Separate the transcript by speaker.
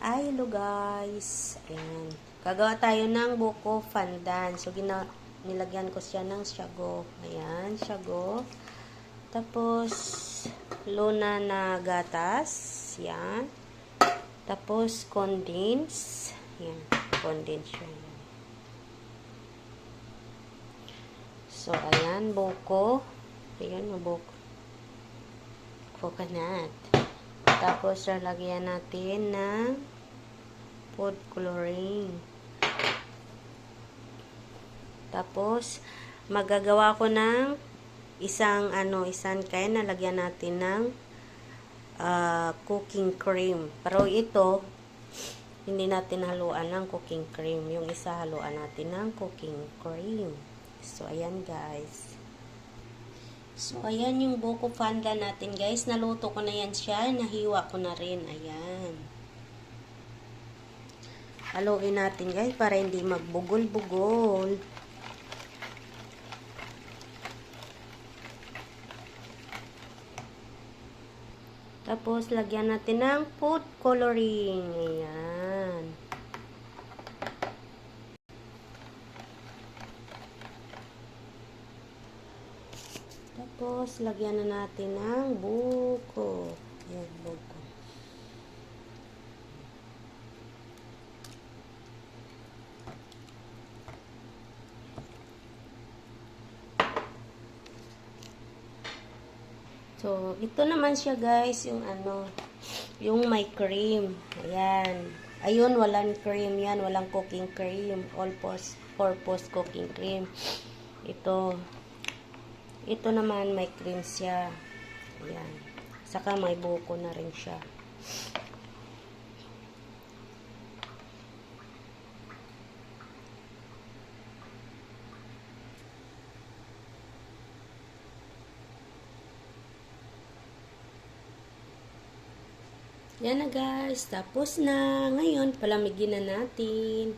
Speaker 1: Ay, hello guys. Ayan. Gagawa tayo ng buko pandan. So, gina nilagyan ko siya ng syago. Ayan, syago. Tapos, luna na gatas. Yan. Tapos, condense. Yan, condense siya. So, ayan, buko. Ayan, buko. Coconut. Tapos, lalagyan natin ng food coloring. Tapos, magagawa ko ng isang, ano, isang kaya nalagyan natin ng ah, cooking cream. Pero ito, hindi natin haluan ng cooking cream. Yung isa haluan natin ng cooking cream. So, ayan guys. So, ayan yung buko panda natin, guys. Naluto ko na yan siya. Nahiwa ko na rin. Ayan. Haluin natin, guys, para hindi magbugol-bugol. Tapos, lagyan natin ng food coloring. Ayan. Tapos, lagyan na natin ng buko. Ayan, buko. So, ito naman siya guys, yung ano, yung may cream. Ayan. Ayun, walang cream yan. Walang cooking cream. All purpose, purpose cooking cream. Ito, ito naman may cream siya. Ayan. Saka may buko na rin siya. Yan na guys. Tapos na. Ngayon, palamigin na natin.